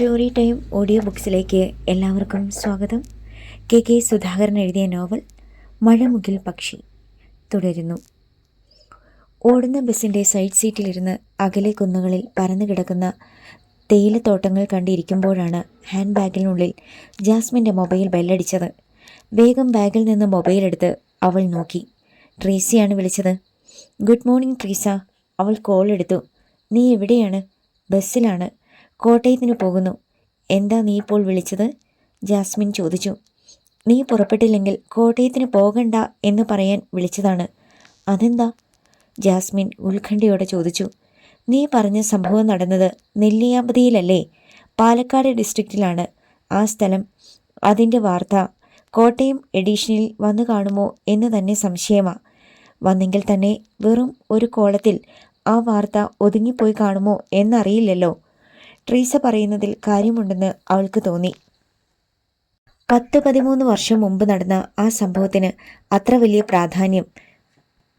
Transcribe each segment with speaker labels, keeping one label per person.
Speaker 1: Story time audio ബുക്സിലേക്ക് എല്ലാവർക്കും സ്വാഗതം. K K Sudhakaran എഴുതിയ നോവൽ മഴമുകിൽ പക്ഷി തുടരുന്നു. ഓടുന്ന ബസ്സിന്റെ സൈഡ് സീറ്റിലിരുന്ന് അകലെ കുന്നുകളിൽ പരന്നു കിടക്കുന്ന തേയിലത്തോട്ടങ്ങൾ കണ്ടിരിക്കുമ്പോഴാണ് ഹാൻഡ് ബാഗിനുള്ളിൽ ജാസ്മിന്റെ മൊബൈൽ ബെല്ലടിച്ചത്. വേഗം ബാഗിൽ നിന്ന് മൊബൈൽ എടുത്ത് അവൾ നോക്കി. ട്രീസിയാണ് വിളിച്ചത്. Good morning Treesa. അവൾ കോൾ എടുത്തു. നീ എവിടെയാണ്? ബസ്സിലാണ്. കോട്ടയത്തിന് പോകുന്നു. എന്താ നീ ഇപ്പോൾ വിളിച്ചത്? ജാസ്മിൻ ചോദിച്ചു. നീ പുറപ്പെട്ടില്ലെങ്കിൽ കോട്ടയത്തിന് പോകണ്ട എന്ന് പറയാൻ വിളിച്ചതാണ്. അതെന്താ? ജാസ്മിൻ ഉത്കണ്ഠയോടെ ചോദിച്ചു. നീ പറഞ്ഞ സംഭവം നടന്നത് നെല്ലിയാമ്പതിയിലല്ലേ? പാലക്കാട് ഡിസ്ട്രിക്റ്റിലാണ്. ആ സ്ഥലം. അതിന്റെ വാർത്ത. കോട്ടയം എഡീഷനിൽ വന്നു കാണുമോ എന്ന് തന്നെ സംശയമാ. വന്നെങ്കിൽ തന്നെ വെറും ഒരു കോളത്തിൽ ആ വാർത്ത ഒതുങ്ങിപ്പോയി കാണുമോ എന്നറിയില്ലല്ലോ. ട്രീസ പറയുന്നതിൽ കാര്യമുണ്ടെന്ന് അവൾക്ക് തോന്നി. പത്ത് പതിമൂന്ന് വർഷം മുമ്പ് നടന്ന ആ സംഭവത്തിന് അത്ര വലിയ പ്രാധാന്യം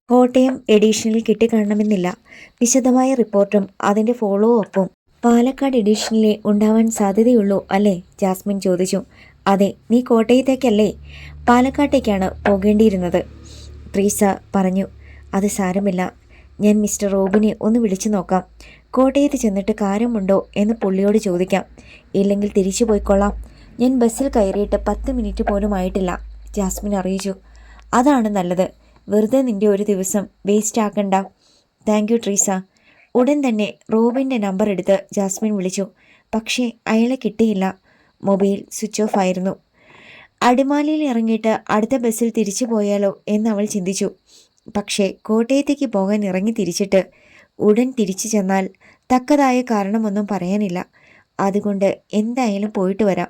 Speaker 1: കോട്ടയം എഡീഷനിൽ കിട്ടിക്കാണണമെന്നില്ല. വിശദമായ റിപ്പോർട്ടും അതിന്റെ ഫോളോ അപ്പും പാലക്കാട് എഡീഷനിലെ ഉണ്ടാവാൻ സാധ്യതയുള്ളൂ അല്ലേ? ജാസ്മിൻ ചോദിച്ചു. അതെ നീ കോട്ടയത്തേക്കല്ലേ? പാലക്കാട്ടേക്കാണ് പോകേണ്ടിയിരുന്നത്. ത്രീസ പറഞ്ഞു. അത് സാരമില്ല. ഞാൻ മിസ്റ്റർ റോബിനെ ഒന്ന് വിളിച്ചു നോക്കാം. കോട്ടയത്ത് ചെന്നിട്ട് കാര്യമുണ്ടോ എന്ന് പുള്ളിയോട് ചോദിക്കാം. ഇല്ലെങ്കിൽ തിരിച്ചു പോയിക്കൊള്ളാം. ഞാൻ ബസ്സിൽ കയറിയിട്ട് പത്ത് മിനിറ്റ് പോലും ആയിട്ടില്ല ജാസ്മിൻ അറിയിച്ചു. അതാണ് നല്ലത്. വെറുതെ നിന്റെ ഒരു ദിവസം വേസ്റ്റ് ആക്കണ്ട. Thank you Treesa. ഉടൻ തന്നെ റോബിന്റെ നമ്പർ എടുത്ത് ജാസ്മിൻ വിളിച്ചു. പക്ഷേ അയാളെ കിട്ടിയില്ല. മൊബൈൽ സ്വിച്ച് ഓഫ് ആയിരുന്നു. അടിമാലിയിൽ ഇറങ്ങിയിട്ട് അടുത്ത ബസ്സിൽ തിരിച്ചു പോയാലോ എന്ന് അവൾ ചിന്തിച്ചു. പക്ഷേ കോട്ടയത്തേക്ക് പോകാൻ ഇറങ്ങി തിരിച്ചിട്ട് ഉടൻ തിരിച്ചു ചെന്നാൽ തക്കതായ കാരണമൊന്നും പറയാനില്ല. അതുകൊണ്ട് എന്തായാലും പോയിട്ട് വരാം.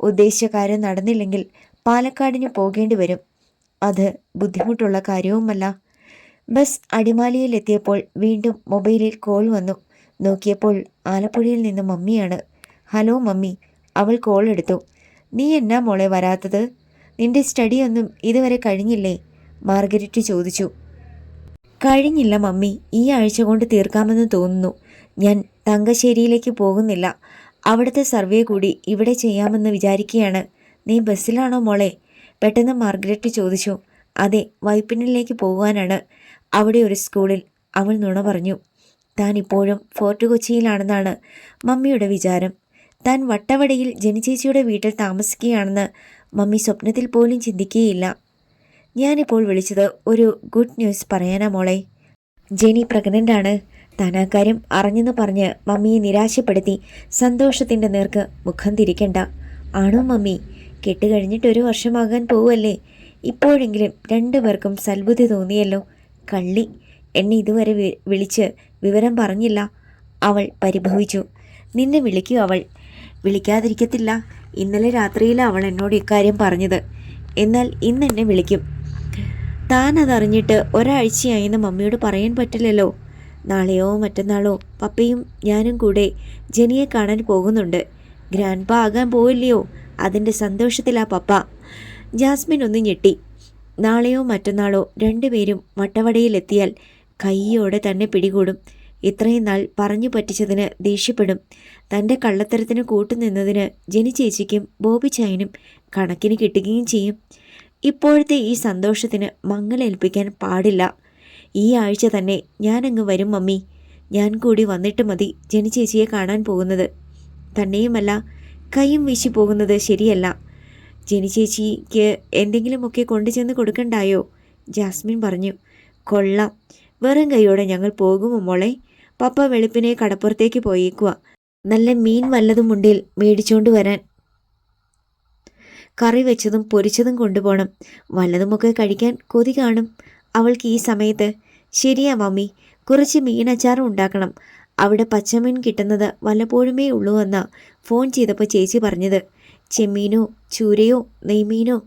Speaker 1: ഉദ്ദേശിച്ച കാര്യം നടന്നില്ലെങ്കിൽ പാലക്കാടിന് പോകേണ്ടി വരും. അത് ബുദ്ധിമുട്ടുള്ള കാര്യവുമല്ല. ബസ് അടിമാലിയിലെത്തിയപ്പോൾ വീണ്ടും മൊബൈലിൽ കോൾ വന്നു. നോക്കിയപ്പോൾ ആലപ്പുഴയിൽ നിന്ന് മമ്മിയാണ്. ഹലോ മമ്മി അവൾ കോൾ എടുത്തു. നീ എന്നാ മോളെ വരാത്തത്? നിന്റെ സ്റ്റഡിയൊന്നും ഇതുവരെ കഴിഞ്ഞില്ലേ? മാർഗരറ്റ് ചോദിച്ചു. കഴിഞ്ഞില്ല മമ്മി. ഈ ആഴ്ച കൊണ്ട് തീർക്കാമെന്ന് തോന്നുന്നു. ഞാൻ തങ്കശ്ശേരിയിലേക്ക് പോകുന്നില്ല. അവിടുത്തെ സർവേ കൂടി ഇവിടെ ചെയ്യാമെന്ന് വിചാരിക്കുകയാണ്. നീ ബസ്സിലാണോ മോളെ? പെട്ടെന്ന് മാർഗരറ്റ് ചോദിച്ചു. അതെ വൈപ്പിനിലേക്ക് പോകുവാനാണ് അവിടെ ഒരു സ്കൂളിൽ അവൾ നുണ പറഞ്ഞു. താൻ ഇപ്പോഴും ഫോർട്ട് കൊച്ചിയിലാണെന്നാണ് മമ്മിയുടെ വിചാരം. താൻ വട്ടവടയിൽ ജനിച്ചേച്ചിയുടെ വീട്ടിൽ താമസിക്കുകയാണെന്ന് മമ്മി സ്വപ്നത്തിൽ പോലും ചിന്തിക്കുകയില്ല. ഞാനിപ്പോൾ വിളിച്ചത് ഒരു ഗുഡ് ന്യൂസ് പറയാനാ മോളെ. ജെനി പ്രഗ്നന്റ് ആണ് താൻ ആ കാര്യം അറിഞ്ഞെന്ന് പറഞ്ഞ് മമ്മിയെ നിരാശപ്പെടുത്തി സന്തോഷത്തിന്റെ നേർക്ക് മുഖം തിരിക്കണ്ട. ആണോ മമ്മി? കെട്ടുകഴിഞ്ഞിട്ട് ഒരു വർഷമാകാൻ പോവല്ലേ ഇപ്പോഴെങ്കിലും രണ്ടു പേർക്കും സൽബുദ്ധി തോന്നിയല്ലോ. കള്ളി എന്നെ ഇതുവരെ വിളിച്ച് വിവരം പറഞ്ഞില്ല. അവൾ പരിഭവിച്ചു. നിന്നെ വിളിക്കൂ അവൾ. വിളിക്കാതിരിക്കത്തില്ല. ഇന്നലെ രാത്രിയിൽ അവൾ എന്നോട് ഇക്കാര്യം പറഞ്ഞത്. എന്നാൽ ഇന്ന് എന്നെ വിളിക്കും. താൻ അതറിഞ്ഞിട്ട് ഒരാഴ്ചയായെന്ന് മമ്മിയോട് പറയാൻ പറ്റില്ലല്ലോ. നാളെയോ മറ്റന്നാളോ പപ്പയും ഞാനും കൂടെ ജനിയെ കാണാൻ പോകുന്നുണ്ട്. ഗ്രാൻഡ് ആകാൻ പോവില്ലയോ? അതിന്റെ സന്തോഷത്തിലാ പപ്പ. ജാസ്മിൻ ഒന്ന് ഞെട്ടി. നാളെയോ മറ്റന്നാളോ രണ്ടുപേരും വട്ടവടയിലെത്തിയാൽ കൈയോടെ തന്നെ പിടികൂടും. ഇത്രയും നാൾ പറഞ്ഞു പറ്റിച്ചതിന് ദേഷ്യപ്പെടും. തന്റെ കള്ളത്തരത്തിന് കൂട്ടുനിന്നതിന് ജനി ചേച്ചിക്കും ബോബി ചായനും കണക്കിന് കിട്ടുകയും ചെയ്യും. ഇപ്പോഴത്തെ ഈ സന്തോഷത്തിന് മങ്ങലേൽപ്പിക്കാൻ പാടില്ല. ഈ ആഴ്ച തന്നെ ഞാനങ്ങ് വരും മമ്മി. ഞാൻ കൂടി വന്നിട്ട് മതി ജനി ചേച്ചിയെ കാണാൻ പോകുന്നത്. തന്നെയുമല്ല കൈയും വീശി പോകുന്നത് ശരിയല്ല. ജനി ചേച്ചിക്ക് എന്തെങ്കിലുമൊക്കെ കൊണ്ടുചെന്ന് കൊടുക്കണ്ടായോ? ജാസ്മിൻ പറഞ്ഞു. കൊള്ളാം. വെറും കൈയോടെ ഞങ്ങൾ പോകുമോ മോളെ? പപ്പ വെളുപ്പിനെ കടപ്പുറത്തേക്ക് പോയേക്കുക നല്ല മീൻ വല്ലതും മുണ്ടിൽ മേടിച്ചോണ്ട് വരാൻ കറി വെച്ചതും പൊരിച്ചതും കൊണ്ടുപോകണം. വല്ലതുമൊക്കെ കഴിക്കാൻ കൊതി കാണും. അവൾക്ക് ഈ സമയത്ത് ശരിയാ മമ്മി കുറച്ച് മീനച്ചാറും ഉണ്ടാക്കണം. അവിടെ പച്ചമീൻ കിട്ടുന്നത് വല്ലപ്പോഴുമേ ഉള്ളൂ എന്ന ഫോൺ ചെയ്തപ്പോൾ ചേച്ചി പറഞ്ഞത്. ചെമ്മീനോ ചൂരയോ നെയ്മീനോ?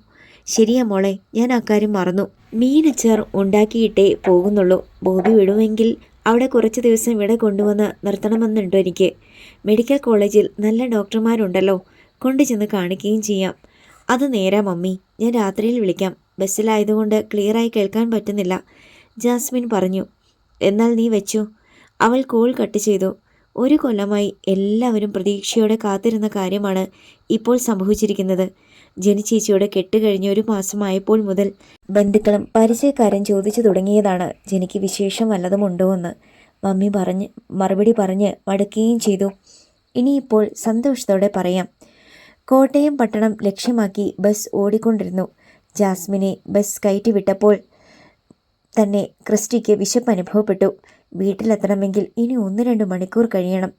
Speaker 1: ശരിയാ മോളെ ഞാൻ അക്കാര്യം മറന്നു. മീനച്ചാർ ഉണ്ടാക്കിയിട്ടേ പോകുന്നുള്ളൂ. ബോബി വിടുമെങ്കിൽ അവിടെ കുറച്ച് ദിവസം ഇവിടെ കൊണ്ടുവന്ന് നിർത്തണമെന്നുണ്ടോ എനിക്ക്? മെഡിക്കൽ കോളേജിൽ നല്ല ഡോക്ടർമാരുണ്ടല്ലോ. കൊണ്ടു ചെന്ന് കാണിക്കുകയും ചെയ്യാം. അത് നേരാ മമ്മി ഞാൻ രാത്രിയിൽ വിളിക്കാം. ബസ്സിലായതുകൊണ്ട് ക്ലിയറായി കേൾക്കാൻ പറ്റുന്നില്ല. ജാസ്മിൻ പറഞ്ഞു എന്നാൽ നീ വെച്ചു. അവൾ കോൾ കട്ട് ചെയ്തു. ഒരു കൊല്ലമായി എല്ലാവരും പ്രതീക്ഷയോടെ കാത്തിരുന്ന കാര്യമാണ് ഇപ്പോൾ സംഭവിച്ചിരിക്കുന്നത്. ജനിച്ചേച്ചിയോടെ കെട്ടുകഴിഞ്ഞ ഒരു മാസമായപ്പോൾ മുതൽ ബന്ധുക്കളും പരിചയക്കാരൻ ചോദിച്ചു തുടങ്ങിയതാണ് ജനിക്ക് വിശേഷം വല്ലതും ഉണ്ടോ എന്ന്. മമ്മി പറഞ്ഞ് മറുപടി പറഞ്ഞ് മടുക്കുകയും ചെയ്തു. ഇനിയിപ്പോൾ സന്തോഷത്തോടെ പറയാം. കോട്ടയം പട്ടണം ലക്ഷ്യമാക്കി ബസ് ഓടിക്കൊണ്ടിരുന്നു. ജാസ്മിനെ ബസ് കയറ്റി വിട്ടപ്പോൾ തന്നെ ക്രിസ്റ്റിക്ക് വിശപ്പ് അനുഭവപ്പെട്ടു. വീട്ടിലെത്തണമെങ്കിൽ ഇനി ഒന്ന് രണ്ട് മണിക്കൂർ കഴിയണം.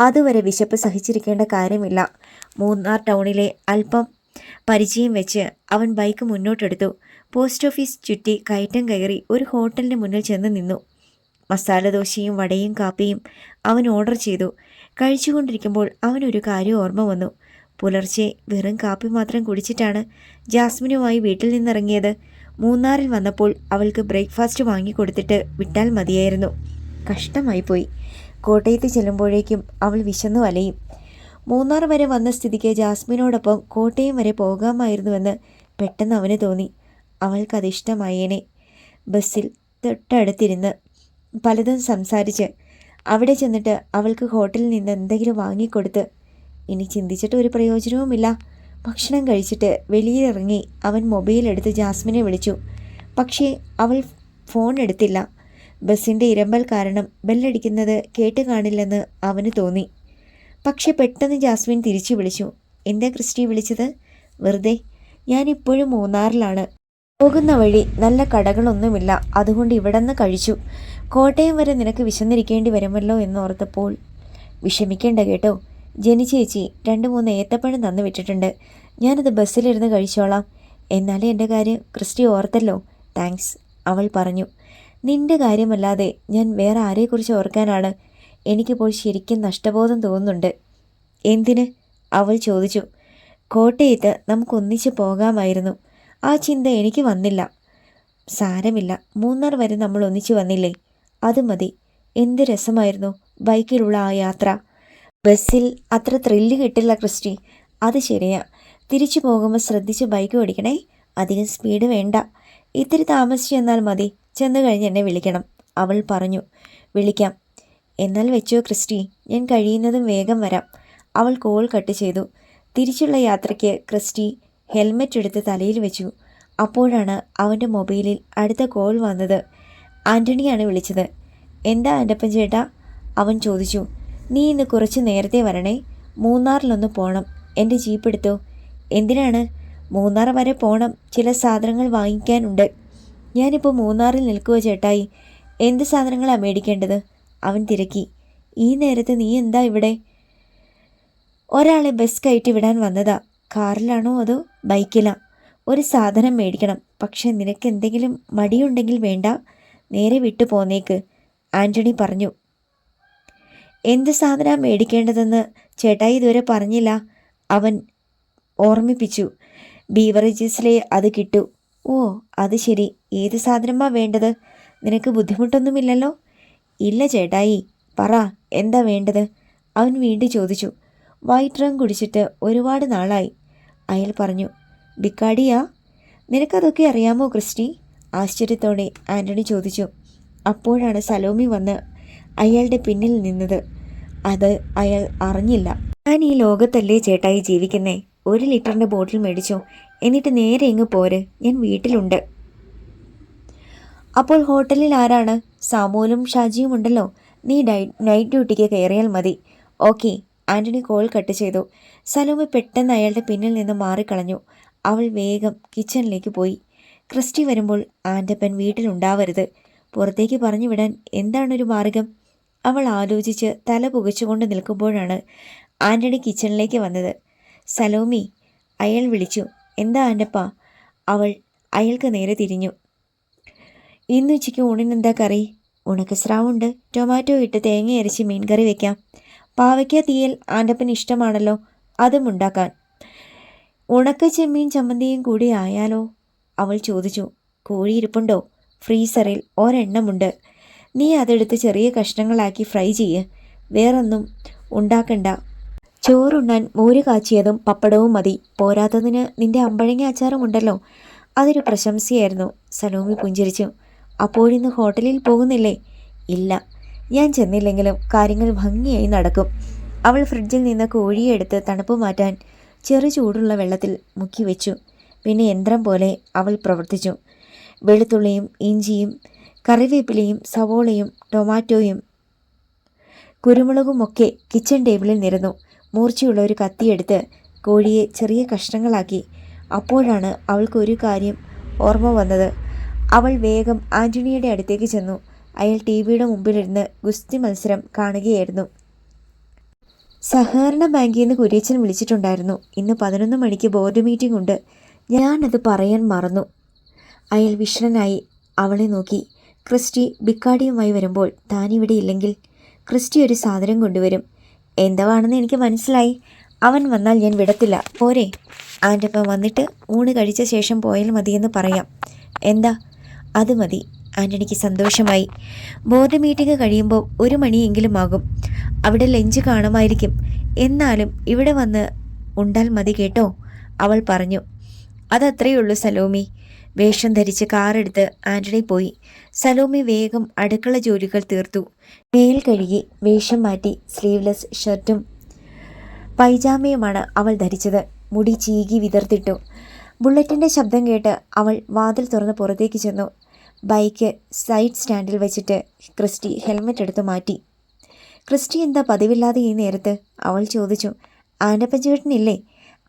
Speaker 1: അതുവരെ വിശപ്പ് സഹിച്ചിരിക്കേണ്ട കാര്യമില്ല. മൂന്നാർ ടൗണിലെ അല്പം പരിചയം വെച്ച് അവൻ ബൈക്ക് മുന്നോട്ടെടുത്തു. പോസ്റ്റ് ഓഫീസ് ചുറ്റി കയറ്റം കയറി ഒരു ഹോട്ടലിന് മുന്നിൽ ചെന്ന് നിന്നു. മസാല ദോശയും വടയും കാപ്പിയും അവൻ ഓർഡർ ചെയ്തു. കഴിച്ചുകൊണ്ടിരിക്കുമ്പോൾ അവനൊരു കാര്യം ഓർമ്മ വന്നു. പുലർച്ചെ വെറും കാപ്പി മാത്രം കുടിച്ചിട്ടാണ് ജാസ്മിനുമായി വീട്ടിൽ നിന്നിറങ്ങിയത്. മൂന്നാറിൽ വന്നപ്പോൾ അവൾക്ക് ബ്രേക്ക്ഫാസ്റ്റ് വാങ്ങിക്കൊടുത്തിട്ട് വിട്ടാൽ മതിയായിരുന്നു. കഷ്ടമായി പോയി. കോട്ടയത്ത് ചെല്ലുമ്പോഴേക്കും അവൾ വിശന്നു വലയും മൂന്നാർ വരെ വന്ന സ്ഥിതിക്ക് ജാസ്മിനോടൊപ്പം കോട്ടയം വരെ പോകാമായിരുന്നുവെന്ന് പെട്ടെന്ന് അവന് തോന്നി. അവൾക്കതിഷ്ടമായേനെ. ബസ്സിൽ തൊട്ടടുത്തിരുന്ന് പലതും സംസാരിച്ച് അവിടെ ചെന്നിട്ട് അവൾക്ക് ഹോട്ടലിൽ നിന്ന് എന്തെങ്കിലും വാങ്ങിക്കൊടുത്ത് ഇനി ചിന്തിച്ചിട്ട് ഒരു പ്രയോജനവുമില്ല. ഭക്ഷണം കഴിച്ചിട്ട് വെളിയിലിറങ്ങി അവൻ മൊബൈൽ എടുത്ത് ജാസ്മിനെ വിളിച്ചു. പക്ഷേ അവൾ ഫോൺ എടുത്തില്ല. ബസ്സിന്റെ ഇരമ്പൽ കാരണം ബെല്ലടിക്കുന്നത് കേട്ട് കാണില്ലെന്ന് അവന് തോന്നി. പക്ഷെ പെട്ടെന്ന് ജാസ്മിൻ തിരിച്ചു വിളിച്ചു. എന്താ ക്രിസ്റ്റി വിളിച്ചത്? വെറുതെ. ഞാനിപ്പോഴും മൂന്നാറിലാണ്. പോകുന്ന വഴി നല്ല കടകളൊന്നുമില്ല. അതുകൊണ്ട് ഇവിടെ നിന്ന് കഴിച്ചു. കോട്ടയം വരെ നിനക്ക് വിശന്നിരിക്കേണ്ടി വരുമല്ലോ എന്നോർത്തപ്പോൾ വിഷമിക്കേണ്ട കേട്ടോ. ജനി ചേച്ചി രണ്ട് മൂന്ന് ഏത്തപ്പഴം തന്നു വിട്ടിട്ടുണ്ട്. ഞാനത് ബസ്സിലിരുന്ന് കഴിച്ചോളാം. എന്നാലേ എന്റെ കാര്യം ക്രിസ്റ്റി ഓർത്തല്ലോ. താങ്ക്സ് അവൾ പറഞ്ഞു. നിന്റെ കാര്യമല്ലാതെ ഞാൻ വേറെ ആരെക്കുറിച്ച് ഓർക്കാനാണ്. എനിക്കിപ്പോൾ ശരിക്കും നഷ്ടബോധം തോന്നുന്നുണ്ട്. എന്തിന്? അവൾ ചോദിച്ചു. കോട്ടയത്ത് നമുക്കൊന്നിച്ച് പോകാമായിരുന്നു. ആ ചിന്ത എനിക്ക് വന്നില്ല. സാരമില്ല. മൂന്നാർ വരെ നമ്മൾ ഒന്നിച്ചു വന്നില്ലേ? അത് മതി. എന്ത് രസമായിരുന്നു ബൈക്കിലുള്ള ആ യാത്ര. ബസ്സിൽ അത്ര ത്രില്ല് കിട്ടില്ല ക്രിസ്റ്റി. അത് ശരിയാ. തിരിച്ചു പോകുമ്പോൾ ശ്രദ്ധിച്ച് ബൈക്ക് ഓടിക്കണേ. അധികം സ്പീഡ് വേണ്ട. ഇത്തിരി താമസിച്ച് എന്നാൽ മതി. ചെന്ന് കഴിഞ്ഞ് എന്നെ വിളിക്കണം. അവൾ പറഞ്ഞു. വിളിക്കാം. എന്നാൽ വെച്ചോ ക്രിസ്റ്റി. ഞാൻ കഴിയുന്നതും വേഗം വരാം. അവൾ കോൾ കട്ട് ചെയ്തു. തിരിച്ചുള്ള യാത്രയ്ക്ക് ക്രിസ്റ്റി ഹെൽമെറ്റ് എടുത്ത് തലയിൽ വെച്ചു. അപ്പോഴാണ് അവന്റെ മൊബൈലിൽ അടുത്ത കോൾ വന്നത്. ആന്റണിയാണ് വിളിച്ചത്. എന്താ ആന്റപ്പൻ ചേട്ടാ? അവൻ ചോദിച്ചു. നീ ഇന്ന് കുറച്ച് നേരത്തെ വരണേ. മൂന്നാറിലൊന്ന് പോകണം എന്റെ ജീപ്പ് എടുത്തോ? എന്തിനാണ്? മൂന്നാർ വരെ പോകണം ചില സാധനങ്ങൾ വാങ്ങിക്കാനുണ്ട്. ഞാനിപ്പോൾ മൂന്നാറിൽ നിൽക്കുക ചേട്ടായി. എന്ത് സാധനങ്ങളാണ് മേടിക്കേണ്ടത്? അവൻ തിരക്കി. ഈ നേരത്ത് നീ എന്താ ഇവിടെ? ഒരാളെ ബസ് കയറ്റി വിടാൻ വന്നതാ. കാറിലാണോ അതോ ബൈക്കിലാ? ഒരു സാധനം മേടിക്കണം. പക്ഷെ നിനക്ക് എന്തെങ്കിലും മടിയുണ്ടെങ്കിൽ വേണ്ട. നേരെ വിട്ടു പോന്നേക്ക്. ആന്റണി പറഞ്ഞു. എന്ത് സാധനമാണ് മേടിക്കേണ്ടതെന്ന് ചേട്ടായി ഇതുവരെ പറഞ്ഞില്ല. അവൻ ഓർമ്മിപ്പിച്ചു. ബീവറേജസിലെ അത് കിട്ടു. ഓ അത് ശരി. ഏത് സാധനമാ വേണ്ടത്? നിനക്ക് ബുദ്ധിമുട്ടൊന്നുമില്ലല്ലോ? ഇല്ല ചേട്ടായി. പറ എന്താ വേണ്ടത്? അവൻ വീണ്ടും ചോദിച്ചു. വൈറ്റ് റം കുടിച്ചിട്ട് ഒരുപാട് നാളായി. അയാൾ പറഞ്ഞു ബിക്കാടിയാ നിനക്കതൊക്കെ അറിയാമോ ക്രിസ്റ്റി? ആശ്ചര്യത്തോടെ ആന്റണി ചോദിച്ചു. അപ്പോഴാണ് സലോമി വന്ന് അയാളുടെ പിന്നിൽ നിന്നത്. അത് അയാൾ അറിഞ്ഞില്ല. ഞാൻ ഈ ലോകത്തല്ലേ ചേട്ടായി ജീവിക്കുന്നേ? ഒരു ലിറ്ററിന്റെ ബോട്ടിൽ മേടിച്ചോ. എന്നിട്ട് നേരെ ഇങ്ങ് പോര്. ഞാൻ വീട്ടിലുണ്ട്. അപ്പോൾ ഹോട്ടലിൽ ആരാണ്? സാമൂലും ഷാജിയും ഉണ്ടല്ലോ. നീ ഡൈ നൈറ്റ് ഡ്യൂട്ടിക്ക് കയറിയാൽ മതി. ഓക്കെ. ആന്റണി കോൾ കട്ട് ചെയ്തു. സലോമി പെട്ടെന്ന് അയാളുടെ പിന്നിൽ നിന്ന് മാറിക്കളഞ്ഞു. അവൾ വേഗം കിച്ചണിലേക്ക് പോയി. ക്രിസ്റ്റി വരുമ്പോൾ ആന്റപ്പൻ വീട്ടിലുണ്ടാവരുത്. പുറത്തേക്ക് പറഞ്ഞു വിടാൻ എന്താണൊരു മാർഗം? അവൾ ആലോചിച്ച് തല പുകച്ചുകൊണ്ട് നിൽക്കുമ്പോഴാണ് ആന്റണി കിച്ചണിലേക്ക് വന്നത്. സലോമി അയാൾ വിളിച്ചു. എന്താ ആന്റപ്പ അവൾ അയാൾക്ക് നേരെ തിരിഞ്ഞു. ഇന്ന് ഉച്ചയ്ക്ക് ഊണിനെന്താ കറി? ഉണക്കസ്രാവുണ്ട് ടൊമാറ്റോ ഇട്ട് തേങ്ങ അരച്ച് മീൻകറി വെക്കാം. പാവയ്ക്ക തീയൽ ആന്റപ്പന് ഇഷ്ടമാണല്ലോ അതും ഉണ്ടാക്കാൻ. ഉണക്ക ചെമ്മീൻ ചമ്മന്തിയും കൂടി ആയാലോ? അവൾ ചോദിച്ചു. കോഴി ഇരിപ്പുണ്ടോ? ഫ്രീസറിൽ ഒരെണ്ണമുണ്ട്. നീ അതെടുത്ത് ചെറിയ കഷ്ണങ്ങളാക്കി ഫ്രൈ ചെയ്യ്. വേറൊന്നും ഉണ്ടാക്കണ്ട. ചോറുണ്ണാൻ മോര് കാച്ചിയതും പപ്പടവും മതി. പോരാത്തതിന് നിന്റെ അമ്പഴങ്ങ അച്ചാറും ഉണ്ടല്ലോ അതൊരു പ്രശംസയായിരുന്നു. സലോമി പുഞ്ചിരിച്ചു. അപ്പോഴിന്ന് ഹോട്ടലിൽ പോകുന്നില്ലേ? ഇല്ല. ഞാൻ ചെന്നില്ലെങ്കിലും കാര്യങ്ങൾ ഭംഗിയായി നടക്കും. അവൾ ഫ്രിഡ്ജിൽ നിന്ന് കോഴിയെടുത്ത് തണുപ്പ് മാറ്റാൻ ചെറു ചൂടുള്ള വെള്ളത്തിൽ മുക്കി വെച്ചു. പിന്നെ യന്ത്രം പോലെ അവൾ പ്രവർത്തിച്ചു. വെളുത്തുള്ളിയും ഇഞ്ചിയും കറിവേപ്പിലയും സവോളയും ടൊമാറ്റോയും കുരുമുളകുമൊക്കെ കിച്ചൺ ടേബിളിൽ നിരന്നു. മൂർച്ചയുള്ള ഒരു കത്തിയെടുത്ത് കോഴിയെ ചെറിയ കഷ്ണങ്ങളാക്കി. അപ്പോഴാണ് അവൾക്ക് ഒരു കാര്യം ഓർമ്മ വന്നത്. അവൾ വേഗം ആന്റണിയുടെ അടുത്തേക്ക് ചെന്നു. അയാൾ ടി വിയുടെ മുമ്പിലിരുന്ന് ഗുസ്തി മത്സരം കാണുകയായിരുന്നു. സഹകരണ ബാങ്കിൽ നിന്ന് കുര്യച്ചൻ വിളിച്ചിട്ടുണ്ടായിരുന്നു. ഇന്ന് പതിനൊന്ന് മണിക്ക് ബോർഡ് മീറ്റിംഗ് ഉണ്ട്. ഞാനത് പറയാൻ മറന്നു. അയാൾ വിഷ്ണനായി അവളെ നോക്കി. ക്രിസ്റ്റി ബിക്കാടിയുമായി വരുമ്പോൾ താൻ ഇവിടെ ഇല്ലെങ്കിൽ ക്രിസ്റ്റി ഒരു സാധനം കൊണ്ടുവരും. എന്തവാണെന്ന് എനിക്ക് മനസ്സിലായി. അവൻ വന്നാൽ ഞാൻ വിടത്തില്ല. പോരെ. ആന്റപ്പൻ വന്നിട്ട് ഊണ് കഴിച്ച ശേഷം പോയാൽ മതിയെന്ന് പറയാം. എന്താ? അത് മതി. ആന്റണിക്ക് സന്തോഷമായി. ബോർഡ് മീറ്റിംഗ് കഴിയുമ്പോൾ ഒരു മണിയെങ്കിലും ആകും. അവിടെ ലഞ്ച് കാണുമായിരിക്കും. എന്നാലും ഇവിടെ വന്ന് ഉണ്ടാൽ മതി കേട്ടോ. അവൾ പറഞ്ഞു. അതത്രയേ ഉള്ളൂ സലോമി. വേഷം ധരിച്ച് കാറെടുത്ത് ആന്റണി പോയി. സലോമി വേഗം അടുക്കള ജോലികൾ തീർത്തു. മേൽ കഴുകി വേഷം മാറ്റി സ്ലീവ്ലെസ് ഷർട്ടും പൈജാമയുമാണ് അവൾ ധരിച്ചത്. മുടി ചീകി വിതർത്തിട്ടു. ബുള്ളറ്റിന്റെ ശബ്ദം കേട്ട് അവൾ വാതിൽ തുറന്ന് പുറത്തേക്ക് ചെന്നു. ബൈക്ക് സൈഡ് സ്റ്റാൻഡിൽ വെച്ചിട്ട് ക്രിസ്റ്റി ഹെൽമെറ്റ് എടുത്ത് മാറ്റി. ക്രിസ്റ്റി എന്താ പതിവില്ലാതെ ഈ നേരത്ത്? അവൾ ചോദിച്ചു. ആന്റപ്പൻ ചേട്ടനില്ലേ?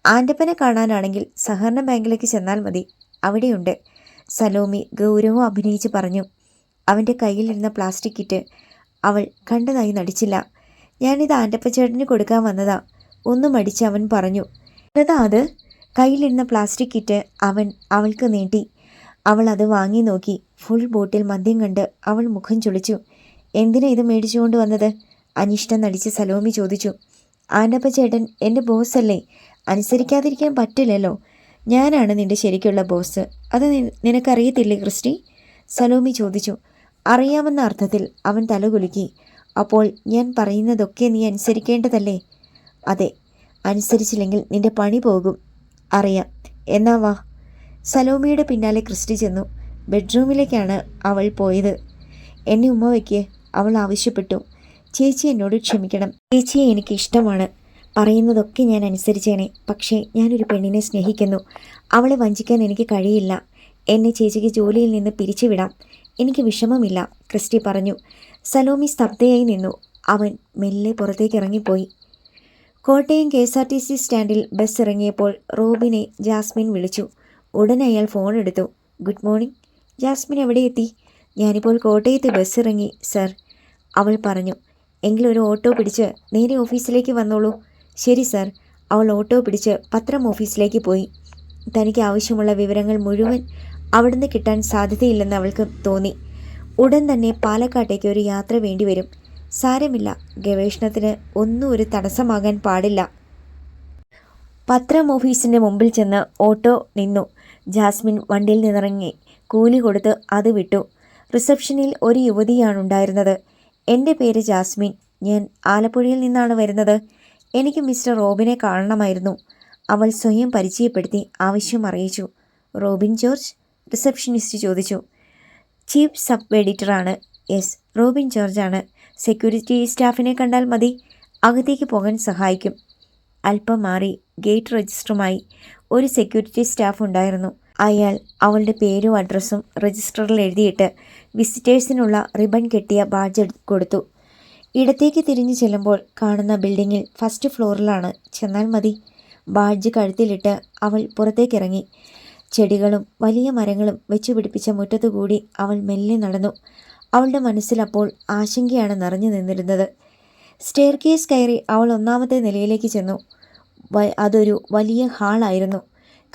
Speaker 1: ആന്റപ്പനെ കാണാനാണെങ്കിൽ സഹകരണ ബാങ്കിലേക്ക് ചെന്നാൽ മതി. അവിടെയുണ്ട്. സലോമി ഗൗരവം അഭിനയിച്ച് പറഞ്ഞു അവന്റെ കയ്യിലിരുന്ന പ്ലാസ്റ്റിക് കിറ്റ് അവൾ കണ്ടതായി നടിച്ചില്ല. ഞാനിത് ആന്റപ്പച്ചേട്ടന് കൊടുക്കാൻ വന്നതാ. ഒന്നും മടിച്ച് അവൻ പറഞ്ഞു എന്നതാ അത്? കയ്യിലിരുന്ന പ്ലാസ്റ്റിക് കിറ്റ് അവൻ അവൾക്ക് നീട്ടി. അവൾ അത് വാങ്ങി നോക്കി. ഫുൾ ബോട്ടിൽ മദ്യം കണ്ട് അവൾ മുഖം ചുളിച്ചു. എന്തിനാ ഇത് മേടിച്ചുകൊണ്ട് വന്നത്? അനിഷ്ടം നടിച്ച് സലോമി ചോദിച്ചു ചേട്ടൻ എന്റെ ബോസ് അല്ലേ അനുസരിക്കാതിരിക്കാൻ പറ്റില്ലല്ലോ. ഞാനാണ് നിന്റെ ശരിക്കുള്ള ബോസ്. അത് നിനക്കറിയത്തില്ലേ ക്രിസ്റ്റി? സലോമി ചോദിച്ചു. അറിയാമെന്ന അർത്ഥത്തിൽ അവൻ തലകുലുക്കി. അപ്പോൾ ഞാൻ പറയുന്നതൊക്കെ നീ അനുസരിക്കേണ്ടതല്ലേ? അതെ അനുസരിച്ചില്ലെങ്കിൽ നിന്റെ പണി പോകും. അറിയാം. എന്നാ വാ. സലോമിയുടെ പിന്നാലെ ക്രിസ്റ്റി ചെന്നു. ബെഡ്റൂമിലേക്കാണ് അവൾ പോയത്. എന്നെ ഉമ്മ വയ്ക്ക്. അവൾ ആവശ്യപ്പെട്ടു. ചേച്ചി എന്നോട് ക്ഷമിക്കണം. ചേച്ചിയെ എനിക്ക് ഇഷ്ടമാണ്. പറയുന്നതൊക്കെ ഞാൻ അനുസരിച്ചേനെ. പക്ഷേ ഞാനൊരു പെണ്ണിനെ സ്നേഹിക്കുന്നു. അവളെ വഞ്ചിക്കാൻ എനിക്ക് കഴിയില്ല. എന്നെ ചേച്ചിക്ക് ജോലിയിൽ നിന്ന് പിരിച്ചുവിടാം. എനിക്ക് വിഷമമില്ല ക്രിസ്റ്റി പറഞ്ഞു. സലോമി സ്തബ്ധയായി നിന്നു. അവൻ മെല്ലെ പുറത്തേക്ക് ഇറങ്ങിപ്പോയി Kottayam K S R T C സ്റ്റാൻഡിൽ ബസ് ഇറങ്ങിയപ്പോൾ റോബിനെ ജാസ്മിൻ വിളിച്ചു. ഉടനെ അയാൾ ഫോൺ എടുത്തു. Good morning. ജാസ്മിൻ എവിടെ എത്തി? ഞാനിപ്പോൾ കോട്ടയത്ത് ബസ് ഇറങ്ങി സർ അവൾ പറഞ്ഞു. എങ്കിലൊരു ഓട്ടോ പിടിച്ച് നേരെ ഓഫീസിലേക്ക് വന്നോളൂ. ശരി സർ. അവൾ ഓട്ടോ പിടിച്ച് പത്രം ഓഫീസിലേക്ക് പോയി. തനിക്ക് ആവശ്യമുള്ള വിവരങ്ങൾ മുഴുവൻ അവിടുന്ന് കിട്ടാൻ സാധ്യതയില്ലെന്ന് അവൾക്ക് തോന്നി. ഉടൻ തന്നെ പാലക്കാട്ടേക്ക് ഒരു യാത്ര വേണ്ടിവരും സാരമില്ല. ഗവേഷണത്തിന് ഒന്നും ഒരു തടസ്സമാകാൻ പാടില്ല. പത്രം ഓഫീസിന്റെ മുമ്പിൽ ചെന്ന് ഓട്ടോ നിന്നു. ജാസ്മിൻ വണ്ടിയിൽ നിന്നിറങ്ങി കൂലി കൊടുത്ത് അത് വിട്ടു. റിസപ്ഷനിൽ ഒരു യുവതിയാണുണ്ടായിരുന്നത് എന്റെ പേര് ജാസ്മിൻ. ഞാൻ ആലപ്പുഴയിൽ നിന്നാണ് വരുന്നത്. എനിക്ക് മിസ്റ്റർ റോബിനെ കാണണമായിരുന്നു. അവൾ സ്വയം പരിചയപ്പെടുത്തി ആവശ്യം അറിയിച്ചു. റോബിൻ ജോർജ് റിസപ്ഷനിസ്റ്റ് ചോദിച്ചു. ചീഫ് സബ് എഡിറ്ററാണ്. യെസ് റോബിൻ ജോർജാണ്. സെക്യൂരിറ്റി സ്റ്റാഫിനെ കണ്ടാൽ മതി. അകത്തേക്ക് പോകാൻ സഹായിക്കും. അല്പം മാറി ഗേറ്റ് രജിസ്റ്ററുമായി ഒരു സെക്യൂരിറ്റി സ്റ്റാഫ് ഉണ്ടായിരുന്നു. അയാൾ അവളുടെ പേരും അഡ്രസ്സും രജിസ്റ്ററിൽ എഴുതിയിട്ട് വിസിറ്റേഴ്സിനുള്ള റിബൺ കെട്ടിയ ബാഡ്ജ് കൊടുത്തു. ഇടത്തേക്ക് തിരിഞ്ഞു ചെല്ലുമ്പോൾ കാണുന്ന ബിൽഡിങ്ങിൽ ഫസ്റ്റ് ഫ്ലോറിലാണ്. ചെന്നാൽ മതി. ബാഡ്ജ് കഴുത്തിലിട്ട് അവൾ പുറത്തേക്കിറങ്ങി. ചെടികളും വലിയ മരങ്ങളും വെച്ചു പിടിപ്പിച്ച മുറ്റത്തുകൂടി അവൾ മെല്ലെ നടന്നു. അവളുടെ മനസ്സിൽ അപ്പോൾ ആശങ്കയാണ് നിറഞ്ഞു നിന്നിരുന്നത്. സ്റ്റെയർ കേസ് കയറി അവൾ ഒന്നാമത്തെ നിലയിലേക്ക് ചെന്നു. അതൊരു വലിയ ഹാളായിരുന്നു.